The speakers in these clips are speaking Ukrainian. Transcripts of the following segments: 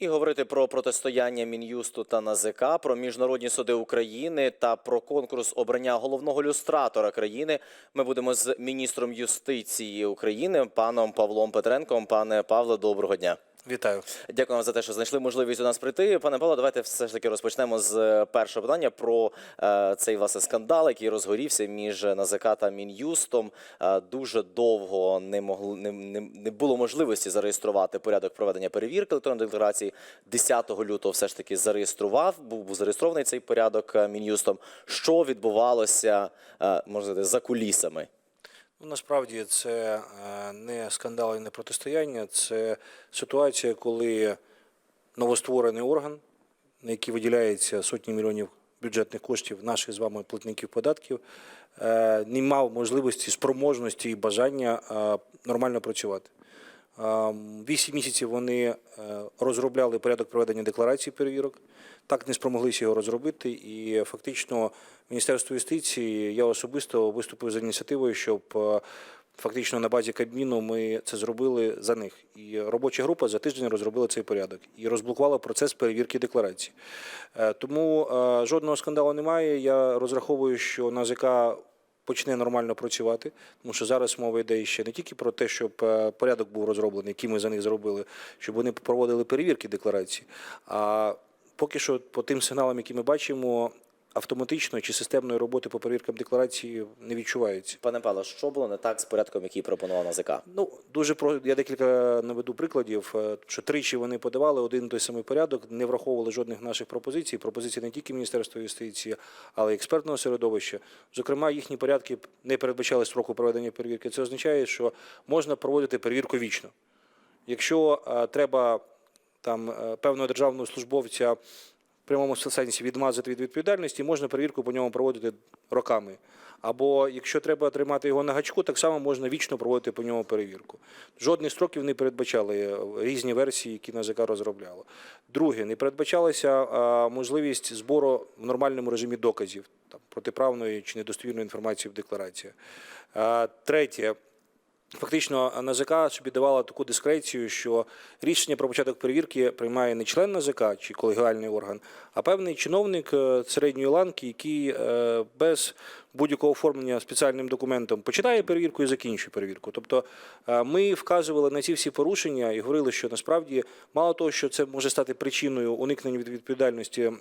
І говорити про протистояння Мін'юсту та НАЗК, про міжнародні суди України та про конкурс обрання головного люстратора країни. Ми будемо з міністром юстиції України, паном Павлом Петренком. Пане Павло, доброго дня. Вітаю. Дякую вам за те, що знайшли можливість до нас прийти. Пане Павло, давайте все ж таки розпочнемо з е, першого питання про е, цей власне скандал, який розгорівся між НАЗК та Мін'юстом. Е, дуже довго не могли не, не, не було можливості зареєструвати порядок проведення перевірки електронної декларації. 10 лютого все ж таки зареєстрував. Був, був зареєстрований цей порядок е, Мін'юстом. Що відбувалося е, можна сказати, за кулісами? Ну, насправді це е, не скандал і не протистояння, це ситуація, коли новостворений орган, на який виділяється сотні мільйонів бюджетних коштів наших з вами платників податків, е, не мав можливості, спроможності і бажання е, нормально працювати. Вісім місяців вони е, розробляли порядок проведення декларації перевірок, так не спромоглися його розробити. І фактично Міністерство юстиції я особисто виступив з ініціативою, щоб е, фактично на базі Кабміну ми це зробили за них. І робоча група за тиждень розробила цей порядок і розблокувала процес перевірки декларації. Е, Тому жодного скандалу немає. Я розраховую, що НАЗК почне нормально працювати, тому що зараз мова йде ще не тільки про те, щоб е, порядок був розроблений, який ми за них зробили, щоб вони проводили перевірки декларації. А поки що по тим сигналам, які ми бачимо, автоматичної чи системної роботи по перевіркам декларації не відчувається. Пане Павло, що було не так з порядком, який пропонував НАЗК? Ну дуже про я декілька наведу прикладів. е, Що тричі вони подавали один і той самий порядок, не враховували жодних наших пропозицій. Пропозицій не тільки Міністерства юстиції, але й експертного середовища. Зокрема, їхні порядки не передбачали строку проведення перевірки. Це означає, що можна проводити перевірку вічно. Якщо е, треба там е, певного державного службовця прямому сенсі відмазати від відповідальності, можна перевірку по ньому проводити роками. Або якщо треба тримати його на гачку, так само можна вічно проводити по ньому перевірку. Жодних строків не передбачали е, різні версії, які НАЗК розробляло. Друге, не передбачалася можливість збору в нормальному режимі доказів там, протиправної чи недостовірної інформації в деклараціях. Третє, Фактично, НАЗК собі давала таку дискрецію, що рішення про початок перевірки приймає не член НАЗК чи колегіальний орган, а певний чиновник е, середньої ланки, який е, без будь-якого оформлення спеціальним документом починає перевірку і закінчує перевірку. Тобто е, ми вказували на ці всі порушення і говорили, що насправді мало того, що це може стати причиною уникнення від відповідальності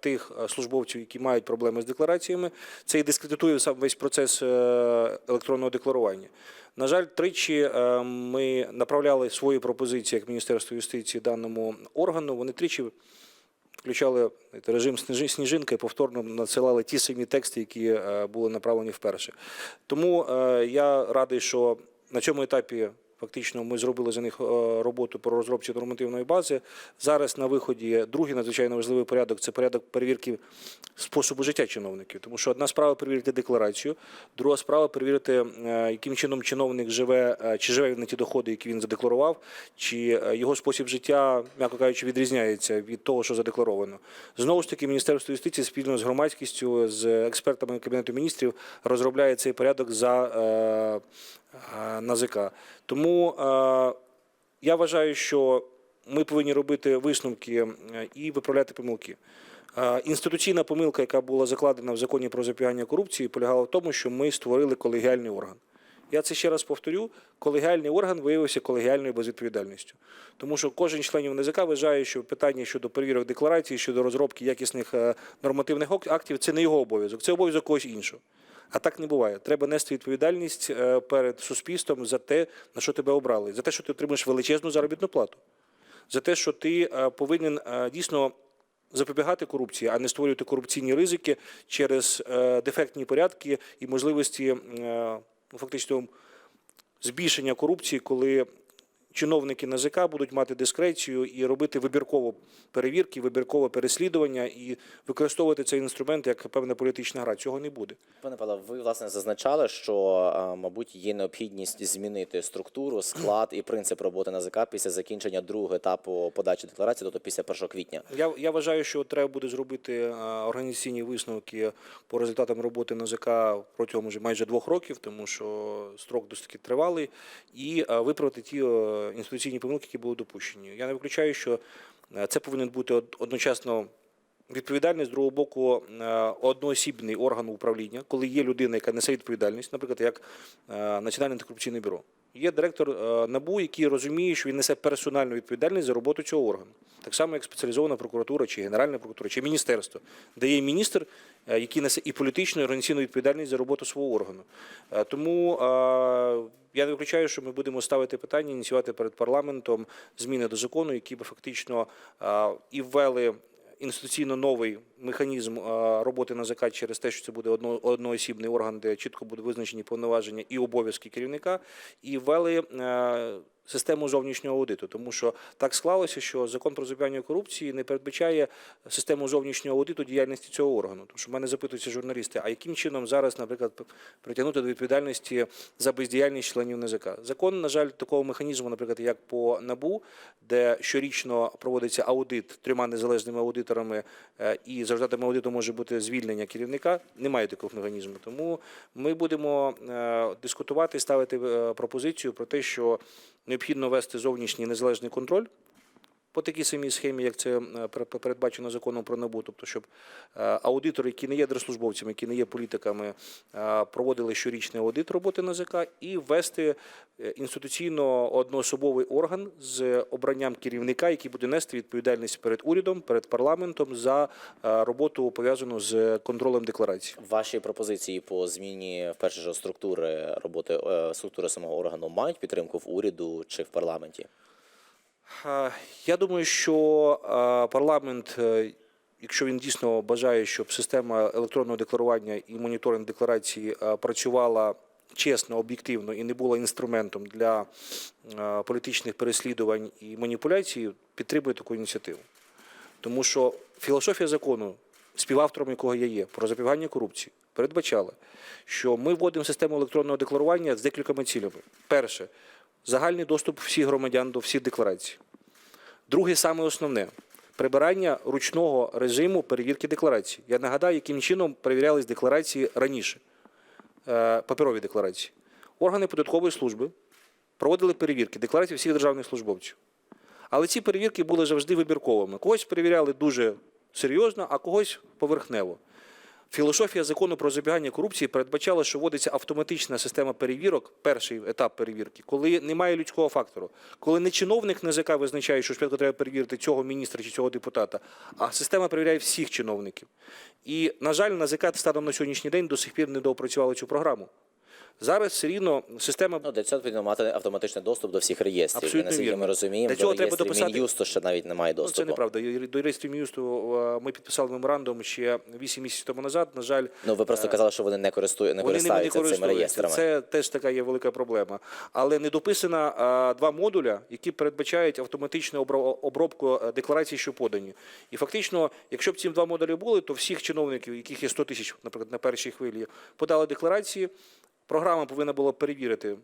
тих службовців, які мають проблеми з деклараціями, це і дискредитує сам весь процес електронного декларування. На жаль, тричі е, ми направляли свої пропозиції як Міністерство юстиції даному органу. Вони тричі включали режим сніжинки і повторно надсилали ті самі тексти, які е, були направлені вперше. Тому е, я радий, що на цьому етапі. Фактично, ми зробили за них е, роботу по розробці нормативної бази. Зараз на виході другий надзвичайно важливий порядок це порядок перевірки способу життя чиновників. Тому що одна справа перевірити декларацію, друга справа перевірити, е, яким чином чиновник живе, е, чи живе він на ті доходи, які він задекларував, чи його спосіб життя, м'яко кажучи, відрізняється від того, що задекларовано. Знову ж таки, Міністерство юстиції спільно з громадськістю, з експертами Кабінету міністрів розробляє цей порядок за НАЗК. Тому е, я вважаю, що ми повинні робити висновки е, і виправляти помилки. Е, Інституційна помилка, яка була закладена в законі про запобігання корупції, полягала в тому, що ми створили колегіальний орган. Я це ще раз повторю: колегіальний орган виявився колегіальною безвідповідальністю. Тому що кожен членів НЗК вважає, що питання щодо перевірок декларацій, щодо розробки якісних е, нормативних актів це не його обов'язок, це обов'язок когось іншого. А так не буває. Треба нести відповідальність е, перед суспільством за те, на що тебе обрали, за те, що ти отримуєш величезну заробітну плату, за те, що ти е, повинен е, дійсно запобігати корупції, а не створювати корупційні ризики через дефектні порядки і можливості ну, фактично збільшення корупції, коли чиновники НАЗК будуть мати дискрецію і робити вибірково перевірки, вибіркове переслідування і використовувати цей інструмент як певна політична гра. Цього не буде. Пане Павло, ви власне зазначали, що мабуть є необхідність змінити структуру, склад і принцип роботи НАЗК після закінчення другого етапу подачі декларації, тобто після 1 квітня. Я, я вважаю, що треба буде зробити організаційні висновки по результатам роботи НАЗК протягом вже майже двох років, тому що строк досить тривалий, і виправити ті інституційні помилки, які були допущені. Я не виключаю, що Е, Це повинен бути одночасно відповідальність, з другого боку, е, одноосібний орган управління, коли є людина, яка несе відповідальність, наприклад, як е, Національне антикорупційне бюро. Є директор е, НАБУ, який розуміє, що він несе персональну відповідальність за роботу цього органу. Так само, як спеціалізована прокуратура, чи Генеральна прокуратура, чи міністерство, де є міністр, який несе і політичну, і організаційну відповідальність за роботу свого органу. Тому я не виключаю, що ми будемо ставити питання, ініціювати перед парламентом зміни до закону, які би фактично і ввели інституційно новий механізм роботи НАЗК через те, що це буде одно, одноосібний орган, де чітко будуть визначені повноваження і обов'язки керівника, і ввели е, систему зовнішнього аудиту. Тому що так склалося, що закон про запобігання корупції не передбачає систему зовнішнього аудиту діяльності цього органу. Тому що в мене запитуються журналісти, а яким чином зараз, наприклад, притягнути до відповідальності за бездіяльність членів НАЗК? Закон, на жаль, такого механізму, наприклад, як по НАБУ, де щорічно проводиться аудит трьома незалежними аудиторами, е, і за результатами аудиту може бути звільнення керівника. Немає такого механізму. Тому ми будемо е, дискутувати, ставити е, пропозицію про те, що необхідно вести зовнішній незалежний контроль. По такій самій схемі, як це е, передбачено законом про НАБУ, тобто, щоб е, аудитори, які не є держслужбовцями, які не є політиками, е, проводили щорічний аудит роботи НАЗК і ввести інституційно одноособовий орган з обранням керівника, який буде нести відповідальність перед урядом, перед парламентом за роботу пов'язану з контролем декларацій. Ваші пропозиції по зміні вперше ж структури роботи структури самого органу мають підтримку в уряду чи в парламенті? Е, Я думаю, що е, парламент, е, якщо він дійсно бажає, щоб система електронного декларування і моніторинг декларації працювала чесно, об'єктивно і не була інструментом для політичних переслідувань і маніпуляцій, підтримує таку ініціативу. Тому що філософія закону, співавтором якого я є, про запобігання корупції, передбачала, що ми вводимо систему електронного декларування з декількома цілями. Перше загальний доступ всіх громадян до всіх декларацій. Друге, саме основне прибирання ручного режиму перевірки декларацій. Я нагадаю, яким чином перевірялись декларації раніше, е, паперові декларації. Органи податкової служби проводили перевірки декларацій всіх державних службовців. Але ці перевірки були завжди вибірковими. Когось перевіряли дуже серйозно, а когось поверхнево. Філософія закону про запобігання корупції передбачала, що вводиться автоматична система перевірок, перший етап перевірки, коли немає людського фактору, коли не чиновник НАЗК визначає, що спочатку треба перевірити цього міністра чи цього депутата, а система перевіряє всіх чиновників. І, на жаль, НАЗК станом на сьогоднішній день до сих пір не доопрацювали цю програму. Зараз все рівно система Ну, для цього потрібно мати автоматичний доступ до всіх реєстрів. Абсолютно наскільки вірно. ми розуміємо, Для цього до треба реєстрів дописати- Мін'юсту ще навіть немає Ну, доступу. це неправда. До реєстрів Мін'юсту е, ми підписали меморандум ще 8 місяців тому назад. На жаль, Ну, ви просто казали, що вони не користують, не вони ними не користаються цими користуються. реєстрами. Це теж така є велика проблема. Але не дописано два модуля, які передбачають автоматичну обро- обробку е, декларацій, що подані. І фактично, якщо б ці два модулі були, то всіх чиновників, яких є 100 тисяч, наприклад, на першій хвилі, подали декларації. Програма повинна була перевірити.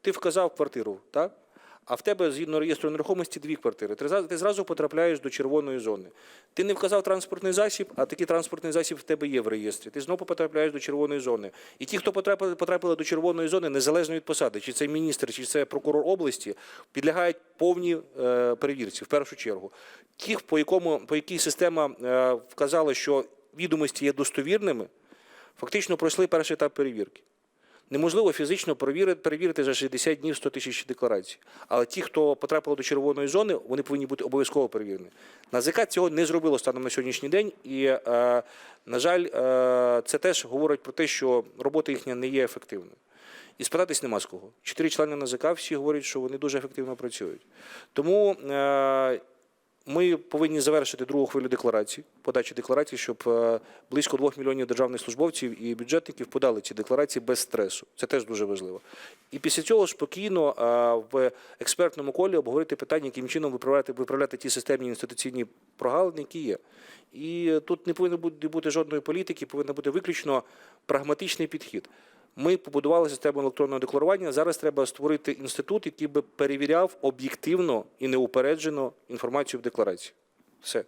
Ти вказав квартиру, так? А в тебе згідно реєстру нерухомості дві квартири. Ти зразу, потрапляєш до червоної зони. Ти не вказав транспортний засіб, а такий транспортний засіб в тебе є в реєстрі. Ти знову потрапляєш до червоної зони. І ті, хто потрапили, потрапили до червоної зони, незалежно від посади, чи це міністр, чи це прокурор області, підлягають повній е, перевірці в першу чергу. Ті, по якому по якій система е, вказала, що відомості є достовірними, фактично пройшли перший етап перевірки. Неможливо фізично перевірити, перевірити за 60 днів 100 тисяч декларацій. Але ті, хто потрапили до червоної зони, вони повинні бути обов'язково перевірені. НАЗК цього не зробило станом на сьогоднішній день, і, е, на жаль, е, це теж говорить про те, що робота їхня не є ефективною. І спитатись нема з кого. Чотири члени НАЗК всі говорять, що вони дуже ефективно працюють. Тому е, ми повинні завершити другу хвилю декларацій, подачі декларацій, щоб е, близько 2 мільйонів державних службовців і бюджетників подали ці декларації без стресу. Це теж дуже важливо. І після цього спокійно е, в експертному колі обговорити питання, яким чином виправляти, виправляти ті системні інституційні прогалини, які є. І тут не повинно бути жодної політики, повинен бути виключно прагматичний підхід. Ми побудували систему електронного декларування. Зараз треба створити інститут, який би перевіряв об'єктивно і неупереджено інформацію в декларації. Все.